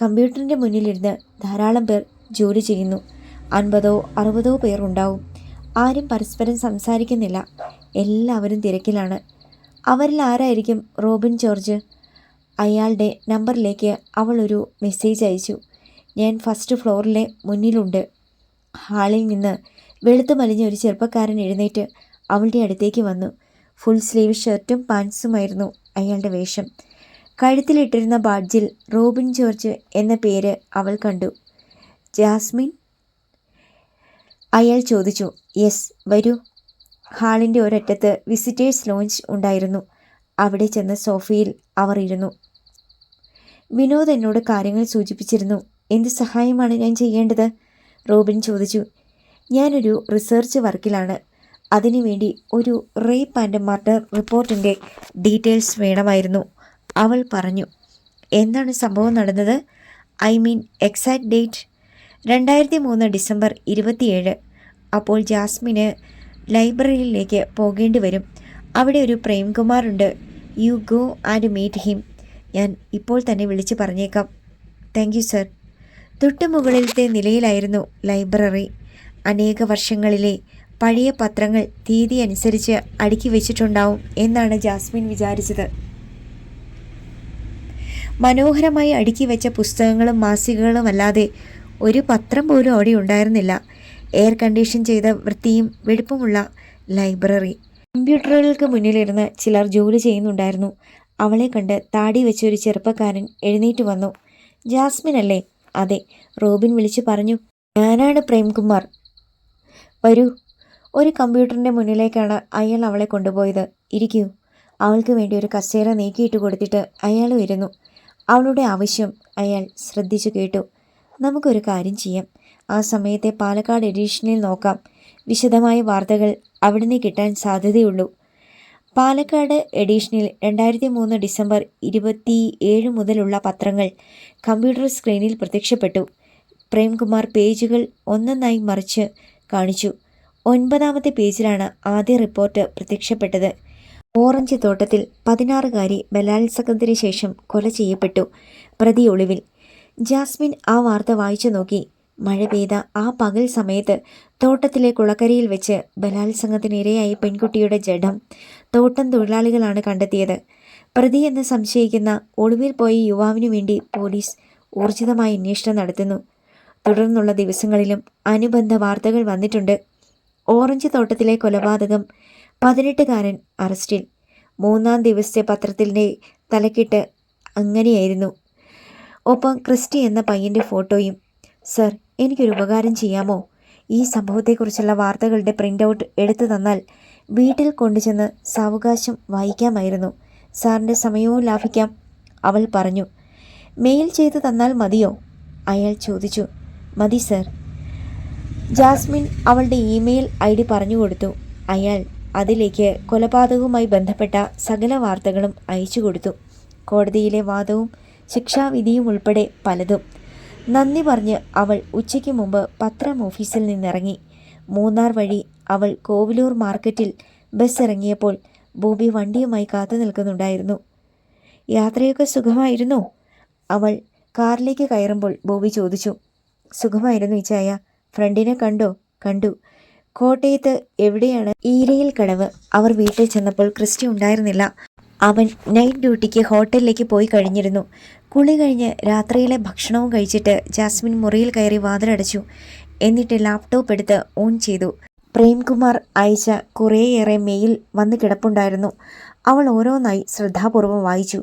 Speaker 1: കമ്പ്യൂട്ടറിന്റെ മുന്നിലിരുന്ന് ധാരാളം പേർ ജോലി ചെയ്യുന്നു. അൻപതോ അറുപതോ പേർ ഉണ്ടാവും. ആരും പരസ്പരം സംസാരിക്കുന്നില്ല. എല്ലാവരും തിരക്കിലാണ്. അവരിൽ ആരായിരിക്കും റോബിൻ ജോർജ്? അയാളുടെ നമ്പറിലേക്ക് അവൾ ഒരു മെസ്സേജ് അയച്ചു. ഞാൻ ഫസ്റ്റ് ഫ്ലോറിലെ മുന്നിലുണ്ട്. ഹാളിൽ നിന്ന് വെളുത്തു മലിഞ്ഞ ഒരു ചെറുപ്പക്കാരൻ എഴുന്നേറ്റ് അവളുടെ അടുത്തേക്ക് വന്നു. ഫുൾ സ്ലീവ് ഷർട്ടും പാൻസുമായിരുന്നു അയാളുടെ വേഷം. കഴുത്തിലിട്ടിരുന്ന ബാഡ്ജിൽ റോബിൻ ജോർജ് എന്ന പേര് അവൾ കണ്ടു. ജാസ്മിൻ അയാൾ ചോദിച്ചു യെസ് വരൂ. ഹാളിന്റെ ഒരറ്റത്ത് വിസിറ്റേഴ്സ് ലോഞ്ച് ഉണ്ടായിരുന്നു. അവിടെ ചെന്ന് സോഫയിൽ അവർ ഇരുന്നു. വിനോദ് എന്നോട് കാര്യങ്ങൾ സൂചിപ്പിച്ചിരുന്നു. എന്ത് സഹായമാണ് ഞാൻ ചെയ്യേണ്ടത്? റോബിൻ ചോദിച്ചു. ഞാനൊരു റിസർച്ച് വർക്കിലാണ്. അതിനുവേണ്ടി ഒരു റേപ്പ് ആൻഡ് മർഡർ റിപ്പോർട്ടിന്റെ ഡീറ്റെയിൽസ് വേണമായിരുന്നു. അവൾ പറഞ്ഞു. എന്താണ് സംഭവം നടന്നത്? I mean exact date. രണ്ടായിരത്തി മൂന്ന് ഡിസംബർ ഇരുപത്തിയേഴ്. അപ്പോൾ ജാസ്മിന് ലൈബ്രറിയിലേക്ക് പോകേണ്ടി വരും. അവിടെ ഒരു പ്രേംകുമാറുണ്ട്. You go and meet him ഞാൻ ഇപ്പോൾ തന്നെ വിളിച്ച് പറഞ്ഞേക്കാം. താങ്ക് യു സർ തൊട്ട് മുകളിലത്തെ നിലയിലായിരുന്നു ലൈബ്രറി. അനേക വർഷങ്ങളിലെ പഴയ പത്രങ്ങൾ തീയതി അനുസരിച്ച് അടുക്കി വെച്ചിട്ടുണ്ടാവും എന്നാണ് ജാസ്മിൻ വിചാരിച്ചത്. മനോഹരമായി അടുക്കി വെച്ച പുസ്തകങ്ങളും മാസികകളും അല്ലാതെ ഒരു പത്രം പോലും അവിടെ ഉണ്ടായിരുന്നില്ല. എയർ കണ്ടീഷൻ ചെയ്ത വൃത്തിയും വെടുപ്പുമുള്ള ലൈബ്രറി. കമ്പ്യൂട്ടറുകൾക്ക് മുന്നിലിരുന്ന് ചിലർ ജോലി ചെയ്യുന്നുണ്ടായിരുന്നു. അവളെ കണ്ട് താടി വെച്ച ഒരു ചെറുപ്പക്കാരൻ എഴുന്നേറ്റ് വന്നു. ജാസ്മിൻ അല്ലേ? അതെ റോബിൻ വിളിച്ചു പറഞ്ഞു. ഞാനാണ് പ്രേംകുമാർ. വരൂ. ഒരു കമ്പ്യൂട്ടറിന്റെ മുന്നിലേക്കാണ് അയാൾ അവളെ കൊണ്ടുപോയത്. ഇരിക്കൂ. അവൾക്ക് വേണ്ടി ഒരു കസേര നീക്കിയിട്ട് കൊടുത്തിട്ട് അയാൾ വരുന്നു. അവളുടെ ആവശ്യം അയാൾ ശ്രദ്ധിച്ചു കേട്ടു. നമുക്കൊരു കാര്യം ചെയ്യാം. ആ സമയത്തെ പാലക്കാട് എഡീഷനിൽ നോക്കാം. വിശദമായ വാർത്തകൾ അവിടുന്ന് കിട്ടാൻ സാധ്യതയുള്ളൂ. പാലക്കാട് എഡീഷനിൽ രണ്ടായിരത്തി മൂന്ന് ഡിസംബർ ഇരുപത്തി ഏഴ് മുതലുള്ള പത്രങ്ങൾ കമ്പ്യൂട്ടർ സ്ക്രീനിൽ പ്രത്യക്ഷപ്പെട്ടു. പ്രേംകുമാർ പേജുകൾ ഒന്നൊന്നായി മറിച്ച് കാണിച്ചു. ഒൻപതാമത്തെ പേജിലാണ് ആദ്യ റിപ്പോർട്ട് പ്രത്യക്ഷപ്പെട്ടത്. ഓറഞ്ച് തോട്ടത്തിൽ പതിനാറുകാരി ബലാത്സംഗത്തിന് ശേഷം കൊല ചെയ്യപ്പെട്ടു. പ്രതി ഒളിവിൽ. ജാസ്മിൻ ആ വാർത്ത വായിച്ചു നോക്കി. മഴ പെയ്ത ആ പകൽ സമയത്ത് തോട്ടത്തിലെ കുളക്കരയിൽ വെച്ച് ബലാത്സംഗത്തിനിരയായി പെൺകുട്ടിയുടെ ജഡം തോട്ടം തൊഴിലാളികളാണ് കണ്ടെത്തിയത്. പ്രതി എന്ന് സംശയിക്കുന്ന ഒളിവിൽ പോയ യുവാവിനു വേണ്ടി പോലീസ് ഊർജിതമായ അന്വേഷണം നടത്തുന്നു. തുടർന്നുള്ള ദിവസങ്ങളിലും അനുബന്ധ വാർത്തകൾ വന്നിട്ടുണ്ട്. ഓറഞ്ച് തോട്ടത്തിലെ കൊലപാതകം പതിനെട്ടുകാരൻ അറസ്റ്റിൽ. മൂന്നാം ദിവസത്തെ പത്രത്തിന്റെ തലക്കെട്ട് അങ്ങനെയായിരുന്നു. ഒപ്പം ക്രിസ്റ്റി എന്ന പയ്യന്റെ ഫോട്ടോയും സർ എനിക്കൊരു ഉപകാരം ചെയ്യാമോ? ഈ സംഭവത്തെക്കുറിച്ചുള്ള വാർത്തകളുടെ പ്രിന്റ് ഔട്ട് എടുത്തു തന്നാൽ വീട്ടിൽ കൊണ്ടുചെന്ന് സാവകാശം വായിക്കാമായിരുന്നു. സാറിന്റെ സമയവും ലാഭിക്കാം അവൾ പറഞ്ഞു. മെയിൽ ചെയ്തു തന്നാൽ മതിയോ? അയാൾ ചോദിച്ചു. മതി സർ. ജാസ്മിൻ അവളുടെ ഇമെയിൽ ഐ ഡി പറഞ്ഞു കൊടുത്തു. അയാൾ അതിലേക്ക് കൊലപാതകവുമായി ബന്ധപ്പെട്ട സകല വാർത്തകളും അയച്ചു കൊടുത്തു. കോടതിയിലെ വാദവും ശിക്ഷാവിധിയും ഉൾപ്പെടെ പലതും. നന്ദി പറഞ്ഞ് അവൾ ഉച്ചയ്ക്ക് മുമ്പ് പത്രം ഓഫീസിൽ നിന്നിറങ്ങി. മൂന്നാർ വഴി അവൾ കോവിലൂർ മാർക്കറ്റിൽ ബസ് ഇറങ്ങിയപ്പോൾ ബോബി വണ്ടിയുമായി കാത്തു നിൽക്കുന്നുണ്ടായിരുന്നു. യാത്രയൊക്കെ സുഖമായിരുന്നോ? അവൾ കാറിലേക്ക് കയറുമ്പോൾ ബോബി ചോദിച്ചു. സുഖമായിരുന്നു ഇച്ചായ ഫ്രണ്ടിനെ കണ്ടോ? കണ്ടു. കോട്ടയത്ത് എവിടെയാണ്? ഈരയിൽ കടവ്. അവർ വീട്ടിൽ ചെന്നപ്പോൾ ക്രിസ്റ്റി ഉണ്ടായിരുന്നില്ല. അവൻ നൈറ്റ് ഡ്യൂട്ടിക്ക് ഹോട്ടലിലേക്ക് പോയി കഴിഞ്ഞിരുന്നു. കുളി കഴിഞ്ഞ് രാത്രിയിലെ ഭക്ഷണവും കഴിച്ചിട്ട് ജാസ്മിൻ മുറിയിൽ കയറി വാതിലടച്ചു. എന്നിട്ട് ലാപ്ടോപ്പ് എടുത്ത് ഓൺ ചെയ്തു. പ്രേംകുമാർ അയച്ച കുറേയേറെ മെയിൽ വന്ന് കിടപ്പുണ്ടായിരുന്നു. അവൾ ഓരോന്നായി ശ്രദ്ധാപൂർവം വായിച്ചു.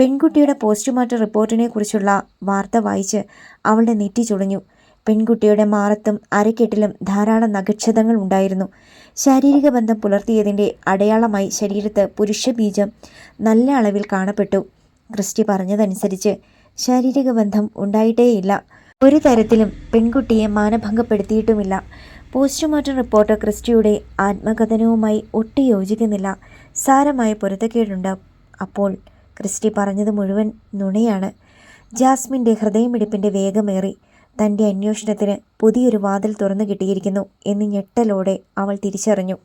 Speaker 1: പെൺകുട്ടിയുടെ പോസ്റ്റ്മോർട്ടം റിപ്പോർട്ടിനെ കുറിച്ചുള്ള വാർത്ത വായിച്ച് അവളുടെ നെറ്റി ചുളിഞ്ഞു. പെൺകുട്ടിയുടെ മാറത്തും അരക്കെട്ടിലും ധാരാളം നഗക്ഷതങ്ങൾ ഉണ്ടായിരുന്നു. ശാരീരിക ബന്ധം പുലർത്തിയതിന്റെ അടയാളമായി ശരീരത്ത് പുരുഷബീജം നല്ല അളവിൽ കാണപ്പെട്ടു. ക്രിസ്റ്റി പറഞ്ഞതനുസരിച്ച് ശാരീരിക ബന്ധം ഉണ്ടായിട്ടേയില്ല. ഒരു തരത്തിലും പെൺകുട്ടിയെ മാനഭംഗപ്പെടുത്തിയിട്ടുമില്ല. പോസ്റ്റ്മോർട്ടം റിപ്പോർട്ട് ക്രിസ്റ്റിയുടെ ആത്മകഥനവുമായി ഒട്ടി യോജിക്കുന്നില്ല. സാരമായ പൊരുത്തക്കേടുണ്ട്. അപ്പോൾ ക്രിസ്റ്റി പറഞ്ഞത് മുഴുവൻ നുണയാണ്. ജാസ്മിന്റെ ഹൃദയമിടിപ്പിന്റെ വേഗമേറി. തന്റെ അന്വേഷണത്തിന് പുതിയൊരു വാതിൽ തുറന്നു കിട്ടിയിരിക്കുന്നു എന്ന് ഞെട്ടലോടെ അവൾ തിരിച്ചറിഞ്ഞു.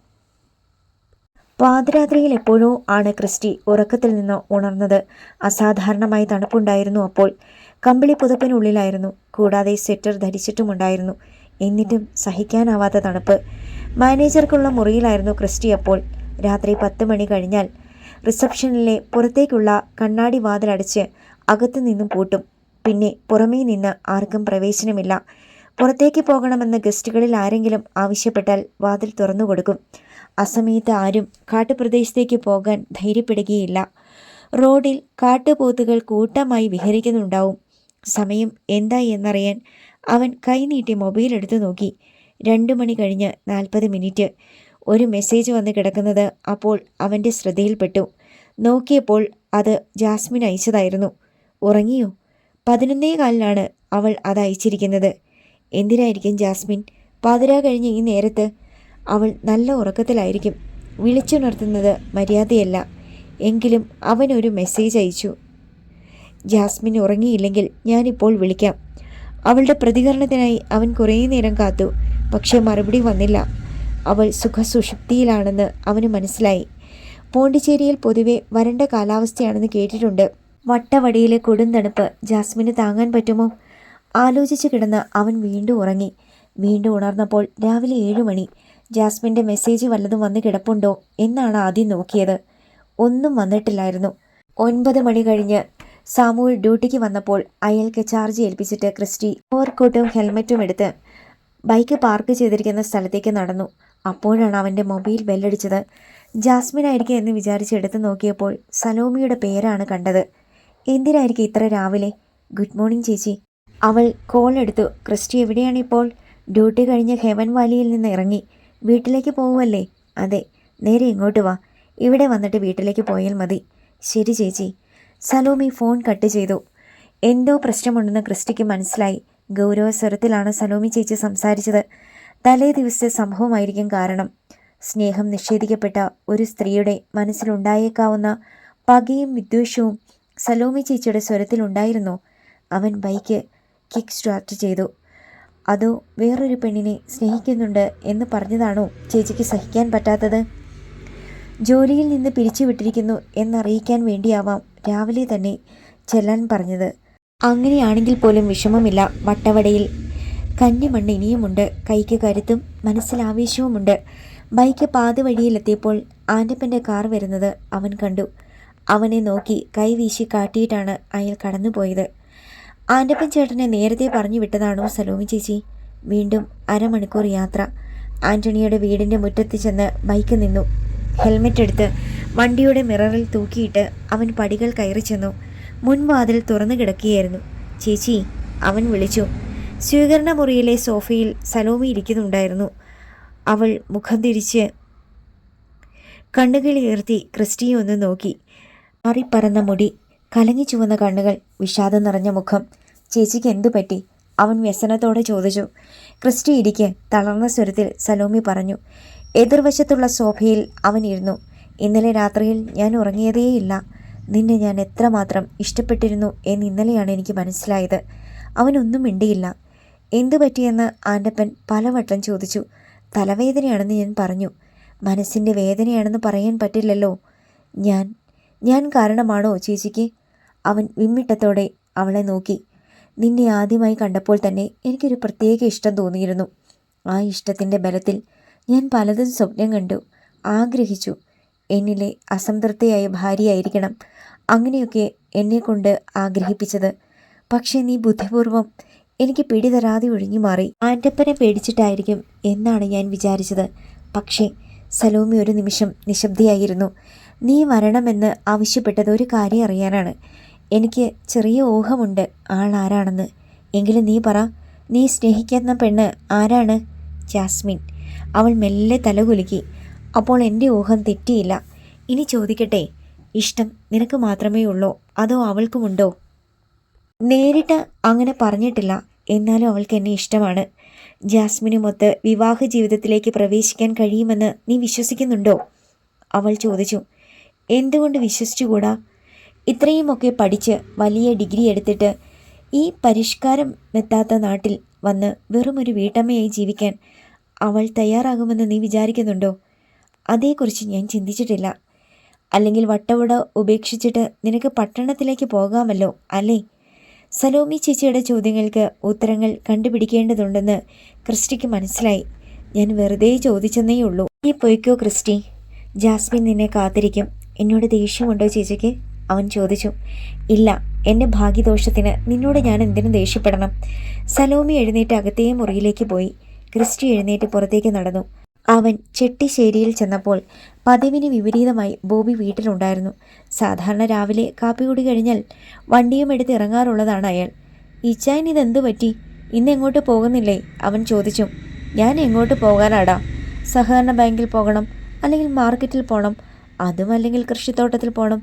Speaker 1: പാതിരാത്രിയിൽ എപ്പോഴോ ആണ് ക്രിസ്റ്റി ഉറക്കത്തിൽ നിന്ന് ഉണർന്നത്. അസാധാരണമായി തണുപ്പുണ്ടായിരുന്നു അപ്പോൾ. കമ്പിളി പുതപ്പിനുള്ളിലായിരുന്നു. കൂടാതെ സ്വെറ്റർ ധരിച്ചിട്ടുമുണ്ടായിരുന്നു. എന്നിട്ടും സഹിക്കാനാവാത്ത തണുപ്പ്. മാനേജർക്കുള്ള മുറിയിലായിരുന്നു ക്രിസ്റ്റി അപ്പോൾ. രാത്രി പത്ത് മണി കഴിഞ്ഞാൽ റിസപ്ഷനിലെ പുറത്തേക്കുള്ള കണ്ണാടി വാതിലടച്ച് അകത്തു നിന്നും പൂട്ടും. പിന്നെ പുറമേ നിന്ന് ആർക്കും പ്രവേശനമില്ല. പുറത്തേക്ക് പോകണമെന്ന് ഗസ്റ്റുകളിൽ ആരെങ്കിലും ആവശ്യപ്പെട്ടാൽ വാതിൽ തുറന്നു കൊടുക്കും. അസമയത്ത് ആരും കാട്ടുപ്രദേശത്തേക്ക് പോകാൻ ധൈര്യപ്പെടുകയില്ല. റോഡിൽ കാട്ടുപോത്തുകൾ കൂട്ടമായി വിഹരിക്കുന്നുണ്ടാവും. സമയം എന്തായി എന്നറിയാൻ അവൻ കൈനീട്ടി മൊബൈൽ എടുത്തു നോക്കി. രണ്ടു മണി കഴിഞ്ഞ് നാൽപ്പത് മിനിറ്റ്. ഒരു മെസ്സേജ് വന്ന് കിടക്കുന്നത് അപ്പോൾ അവന്റെ ശ്രദ്ധയിൽപ്പെട്ടു. നോക്കിയപ്പോൾ അത് ജാസ്മിൻ അയച്ചതായിരുന്നു. ഉറങ്ങിയോ? പതിനൊന്നേ കാലിനാണ് അവൾ അത് അയച്ചിരിക്കുന്നത്. എന്തിനായിരിക്കും ജാസ്മിൻ? പാതിരാ കഴിഞ്ഞ് ഈ നേരത്ത് അവൾ നല്ല ഉറക്കത്തിലായിരിക്കും. വിളിച്ചുണർത്തുന്നത് മര്യാദയല്ല. എങ്കിലും അവനൊരു മെസ്സേജ് അയച്ചു. ജാസ്മിൻ ഉറങ്ങിയില്ലെങ്കിൽ ഞാനിപ്പോൾ വിളിക്കാം. അവളുടെ പ്രതികരണത്തിനായി അവൻ കുറേ നേരം കാത്തു. പക്ഷേ മറുപടി വന്നില്ല. അവൾ സുഖസുഷുപ്തിയിലാണെന്ന് അവന് മനസ്സിലായി. പോണ്ടിച്ചേരിയിൽ പൊതുവെ വരണ്ട കാലാവസ്ഥയാണെന്ന് കേട്ടിട്ടുണ്ട്. വട്ടവടിയിലെ കൊടുന്തണുപ്പ് ജാസ്മിന് താങ്ങാൻ പറ്റുമോ? ആലോചിച്ച് കിടന്ന് അവൻ വീണ്ടും ഉറങ്ങി. വീണ്ടും ഉണർന്നപ്പോൾ രാവിലെ ഏഴു മണി. ജാസ്മിന്റെ മെസ്സേജ് വല്ലതും വന്ന് കിടപ്പുണ്ടോ എന്നാണ് ആദ്യം നോക്കിയത്. ഒന്നും വന്നിട്ടില്ലായിരുന്നു. ഒൻപത് മണി കഴിഞ്ഞ് സാമുവൽ ഡ്യൂട്ടിക്ക് വന്നപ്പോൾ അയാൾക്ക് ചാർജ് ഏൽപ്പിച്ചിട്ട് ക്രിസ്റ്റി ഓവർകോട്ടും ഹെൽമറ്റും എടുത്ത് ബൈക്ക് പാർക്ക് ചെയ്തിരിക്കുന്ന സ്ഥലത്തേക്ക് നടന്നു. അപ്പോഴാണ് അവന്റെ മൊബൈൽ ബെല്ലടിച്ചത്. ജാസ്മിൻ ആയിരിക്കും എന്ന് വിചാരിച്ച് എടുത്ത് നോക്കിയപ്പോൾ സലോമിയുടെ പേരാണ് കണ്ടത്. എന്തിനായിരിക്കും ഇത്ര രാവിലെ? ഗുഡ് മോർണിംഗ് ചേച്ചി. അവൾ കോൾ എടുത്തു. ക്രിസ്റ്റി എവിടെയാണിപ്പോൾ ഡ്യൂട്ടി കഴിഞ്ഞ് ഹെവൻ വാലിയിൽ നിന്ന് ഇറങ്ങി. വീട്ടിലേക്ക് പോവുമല്ലേ? അതെ. നേരെ ഇങ്ങോട്ട് വാ. ഇവിടെ വന്നിട്ട് വീട്ടിലേക്ക് പോയാൽ മതി. ശരി ചേച്ചി. സലോമി ഫോൺ കട്ട് ചെയ്തു. എന്തോ പ്രശ്നമുണ്ടെന്ന് ക്രിസ്റ്റിക്ക് മനസ്സിലായി. ഗൗരവ സ്വരത്തിലാണ് സലോമി ചേച്ചി സംസാരിച്ചത്. തലേ ദിവസത്തെ സംഭവമായിരിക്കും കാരണം. സ്നേഹം നിഷേധിക്കപ്പെട്ട ഒരു സ്ത്രീയുടെ മനസ്സിലുണ്ടായേക്കാവുന്ന പകയും വിദ്വേഷവും സലോമി ചേച്ചിയുടെ സ്വരത്തിലുണ്ടായിരുന്നോ അവൻ ബൈക്ക് കിക്ക് സ്റ്റാർട്ട് ചെയ്തു. അതോ വേറൊരു പെണ്ണിനെ സ്നേഹിക്കുന്നുണ്ട് എന്ന് പറഞ്ഞതാണോ ചേച്ചിക്ക് സഹിക്കാൻ പറ്റാത്തത്? ജോലിയിൽ നിന്ന് പിരിച്ചുവിട്ടിരിക്കുന്നു എന്നറിയിക്കാൻ വേണ്ടിയാവാം രാവിലെ തന്നെ ചെല്ലാൻ പറഞ്ഞത്. അങ്ങനെയാണെങ്കിൽ പോലും വിഷമമില്ല വട്ടവടയിൽ. കന്നിമണ്ണ് ഇനിയുമുണ്ട്. കൈക്ക് കരുത്തും മനസ്സിൽ ആവേശവുമുണ്ട്. ബൈക്ക് പാതി വഴിയിലെത്തിയപ്പോൾ ആന്റപ്പന്റെ കാർ വരുന്നത് അവൻ കണ്ടു. അവനെ നോക്കി കൈവീശി കാട്ടിയിട്ടാണ് അയാൾ കടന്നുപോയത്. ആന്റപ്പൻ ചേട്ടനെ നേരത്തെ പറഞ്ഞു വിട്ടതാണോ സലോമി ചേച്ചി? വീണ്ടും അരമണിക്കൂർ യാത്ര. ആന്റണിയുടെ വീടിന്റെ മുറ്റത്ത് ചെന്ന് ബൈക്ക് നിന്നു. ഹെൽമെറ്റ് എടുത്ത് വണ്ടിയുടെ മിററിൽ തൂക്കിയിട്ട് അവൻ പടികൾ കയറി ചെന്നു. മുൻവാതിൽ തുറന്നു കിടക്കുകയായിരുന്നു. ചേച്ചി അവൻ വിളിച്ചു. സ്വീകരണ മുറിയിലെ സോഫയിൽ സലോമി ഇരിക്കുന്നുണ്ടായിരുന്നു. അവൾ മുഖം തിരിച്ച് കണ്ണുകൾ ഉയർത്തി ക്രിസ്റ്റിയെ ഒന്ന് നോക്കി. മാറിപ്പറന്ന മുടി കലങ്ങി ചുവന്ന കണ്ണുകൾ വിഷാദം നിറഞ്ഞ മുഖം. ചേച്ചിക്ക് എന്തു പറ്റി? അവൻ വ്യസനത്തോടെ ചോദിച്ചു. ക്രിസ്റ്റി ഇരിക്ക് തളർന്ന സ്വരത്തിൽ സലോമി പറഞ്ഞു എതിർവശത്തുള്ള സോഫയിൽ അവൻ ഇരുന്നു. ഇന്നലെ രാത്രിയിൽ ഞാൻ ഉറങ്ങിയതേയില്ല. നിന്നെ ഞാൻ എത്രമാത്രം ഇഷ്ടപ്പെട്ടിരുന്നു എന്ന് ഇന്നലെയാണ് എനിക്ക് മനസ്സിലായത്. അവനൊന്നും മിണ്ടിയില്ല. എന്തു പറ്റിയെന്ന് ആന്റപ്പൻ പലവട്ടം ചോദിച്ചു. തലവേദനയാണെന്ന് ഞാൻ പറഞ്ഞു. മനസ്സിന്റെ വേദനയാണെന്ന് പറയാൻ പറ്റില്ലല്ലോ. ഞാൻ ഞാൻ കാരണമാണോ ചേച്ചിക്ക്? അവൻ വിമ്മിട്ടത്തോടെ അവളെ നോക്കി. നിന്നെ ആദ്യമായി കണ്ടപ്പോൾ തന്നെ എനിക്കൊരു പ്രത്യേക ഇഷ്ടം തോന്നിയിരുന്നു. ആ ഇഷ്ടത്തിന്റെ ബലത്തിൽ ഞാൻ പലതും സ്വപ്നം കണ്ടു ആഗ്രഹിച്ചു. എന്നിലെ അസംതൃപ്തിയായ ഭാര്യയായിരിക്കണം അങ്ങനെയൊക്കെ എന്നെക്കൊണ്ട് ആഗ്രഹിപ്പിച്ചത്. പക്ഷേ നീ ബുദ്ധിപൂർവം എനിക്ക് പിടിതരാതെ ഒഴിഞ്ഞു മാറി. ആന്റപ്പനെ പേടിച്ചിട്ടായിരിക്കും എന്നാണ് ഞാൻ വിചാരിച്ചത്. പക്ഷേ സലോമി ഒരു നിമിഷം നിശബ്ദയായിരുന്നു. നീ വരണമെന്ന് ആവശ്യപ്പെട്ടത് ഒരു കാര്യം അറിയാനാണ്. എനിക്ക് ചെറിയ ഊഹമുണ്ട് ആൾ ആരാണെന്ന്. എങ്കിലും നീ പറ നീ സ്നേഹിക്കുന്ന പെണ്ണ് ആരാണ്? ജാസ്മിൻ. അവൾ മെല്ലെ തലകുലുക്കി അപ്പോൾ എന്റെ ഊഹം തെറ്റിയില്ല. ഇനി ചോദിക്കട്ടെ ഇഷ്ടം നിനക്ക് മാത്രമേ ഉള്ളോ? അതോ അവൾക്കുമുണ്ടോ? നേരിട്ട് അങ്ങനെ പറഞ്ഞിട്ടില്ല. എന്നാലും അവൾക്ക് എന്നെ ഇഷ്ടമാണ്. ജാസ്മിനുമൊത്ത് വിവാഹ ജീവിതത്തിലേക്ക് പ്രവേശിക്കാൻ കഴിയുമെന്ന് നീ വിശ്വസിക്കുന്നുണ്ടോ? അവൾ ചോദിച്ചു. എന്തുകൊണ്ട് വിശ്വസിച്ചുകൂടാ? ഇത്രയുമൊക്കെ പഠിച്ച് വലിയ ഡിഗ്രി എടുത്തിട്ട് ഈ പരിഷ്കാരം എത്താത്ത നാട്ടിൽ വന്ന് വെറുമൊരു വീട്ടമ്മയായി ജീവിക്കാൻ അവൾ തയ്യാറാകുമെന്ന് നീ വിചാരിക്കുന്നുണ്ടോ? അതേക്കുറിച്ച് ഞാൻ ചിന്തിച്ചിട്ടില്ല. അല്ലെങ്കിൽ വട്ടവട ഉപേക്ഷിച്ചിട്ട് നിനക്ക് പട്ടണത്തിലേക്ക് പോകാമല്ലോ അല്ലേ? സലോമി ചേച്ചിയുടെ ചോദ്യങ്ങൾക്ക് ഉത്തരങ്ങൾ കണ്ടുപിടിക്കേണ്ടതുണ്ടെന്ന് ക്രിസ്റ്റിക്ക് മനസ്സിലായി. ഞാൻ വെറുതെ ചോദിച്ചെന്നേ ഉള്ളൂ നീ പൊയ്ക്കോ ക്രിസ്റ്റി. ജാസ്മിൻ നിന്നെ കാത്തിരിക്കും. എന്നോട് ദേഷ്യമുണ്ടോ ചേച്ചിക്ക്? അവൻ ചോദിച്ചു. ഇല്ല എന്റെ ഭാഗ്യദോഷത്തിന് നിന്നോട് ഞാൻ എന്തിനു ദേഷ്യപ്പെടണം. സലോമി എഴുന്നേറ്റ് അകത്തേ മുറിയിലേക്ക് പോയി. ക്രിസ്റ്റി എഴുന്നേറ്റ് പുറത്തേക്ക് നടന്നു. അവൻ ചെട്ടിശ്ശേരിയിൽ ചെന്നപ്പോൾ പതിവിന് വിപരീതമായി ബോബി വീട്ടിലുണ്ടായിരുന്നു. സാധാരണ രാവിലെ കാപ്പി കൂടി കഴിഞ്ഞാൽ വണ്ടിയും എടുത്ത് ഇറങ്ങാറുള്ളതാണ് അയാൾ. ഇച്ചായൻ ഇതെന്ത് പറ്റി? ഇന്ന് എങ്ങോട്ട് പോകുന്നില്ലേ? അവൻ ചോദിച്ചു. ഞാൻ എങ്ങോട്ട് പോകാനാടാ? സഹകരണ ബാങ്കിൽ പോകണം അല്ലെങ്കിൽ മാർക്കറ്റിൽ പോകണം അതും അല്ലെങ്കിൽ കൃഷിത്തോട്ടത്തിൽ പോകണം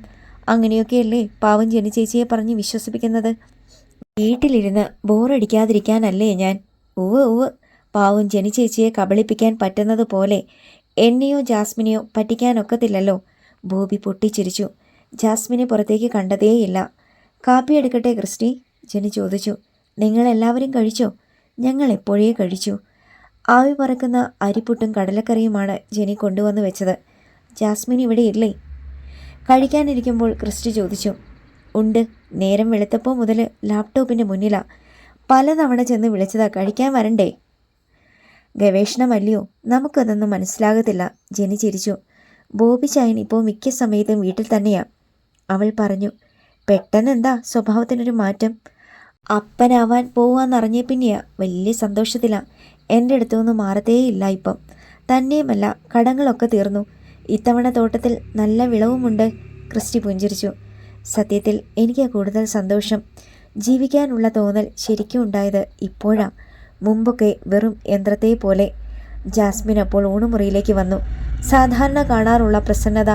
Speaker 1: അങ്ങനെയൊക്കെയല്ലേ പാവം ജെനി ചേച്ചിയെ പറഞ്ഞ് വിശ്വസിപ്പിക്കുന്നത്. വീട്ടിലിരുന്ന് ബോറടിക്കാതിരിക്കാനല്ലേ ഞാൻ. ഉവ് ഉവ് പാവം ജെനി ചേച്ചിയെ കബളിപ്പിക്കാൻ പറ്റുന്നത് പോലെ എന്നെയോ ജാസ്മിനെയോ പറ്റിക്കാനൊക്കത്തില്ലല്ലോ. ബോബി പൊട്ടിച്ചിരിച്ചു. ജാസ്മിനെ പുറത്തേക്ക് കണ്ടതേയില്ല. കാപ്പി എടുക്കട്ടെ ക്രിസ്റ്റി? ജെനി ചോദിച്ചു. നിങ്ങളെല്ലാവരും കഴിച്ചോ? ഞങ്ങൾ എപ്പോഴേ കഴിച്ചു? ആവി പറക്കുന്ന അരിപ്പുട്ടും കടലക്കറിയുമാണ് ജെനി കൊണ്ടുവന്നു വെച്ചത്. ജാസ്മിൻ ഇവിടെ ഇല്ലേ? കഴിക്കാനിരിക്കുമ്പോൾ ക്രിസ്റ്റ് ചോദിച്ചു. ഉണ്ട് നേരം വെളുത്തപ്പോൾ മുതൽ ലാപ്ടോപ്പിന്റെ മുന്നിലാ. പലതവണ ചെന്ന് വിളിച്ചതാ കഴിക്കാൻ വരണ്ടേ? ഗവേഷണമല്ലയോ? നമുക്കതൊന്നും മനസ്സിലാകത്തില്ല ജെനി ചിരിച്ചു ബോബി ചായൻ ഇപ്പോൾ മിക്ക സമയത്തും വീട്ടിൽ തന്നെയാ. അവൾ പറഞ്ഞു പെട്ടെന്ന് എന്താ സ്വഭാവത്തിനൊരു മാറ്റം. അപ്പനാവാൻ പോവാന്നറിഞ്ഞ പിന്നെയാ. വലിയ സന്തോഷത്തിലാ. എന്റെ അടുത്തൊന്നും മാറത്തേയില്ല ഇപ്പം. തന്നെയുമല്ല കടങ്ങളൊക്കെ തീർന്നു. ഇത്തവണ തോട്ടത്തിൽ നല്ല വിളവുമുണ്ട് ക്രിസ്റ്റി പുഞ്ചിരിച്ചു. സത്യത്തിൽ എനിക്ക് കൂടുതൽ സന്തോഷം. ജീവിക്കാനുള്ള തോന്നൽ ശരിക്കും ഉണ്ടായത് ഇപ്പോഴാണ് മുമ്പൊക്കെ വെറും യന്ത്രത്തെ പോലെ. ജാസ്മിൻ അപ്പോൾ ഊണുമുറിയിലേക്ക് വന്നു. സാധാരണ കാണാറുള്ള പ്രസന്നത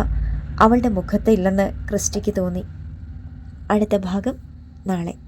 Speaker 1: അവളുടെ മുഖത്ത് ഇല്ലെന്ന് ക്രിസ്റ്റിക്ക് തോന്നി. അടുത്ത ഭാഗം നാളെ.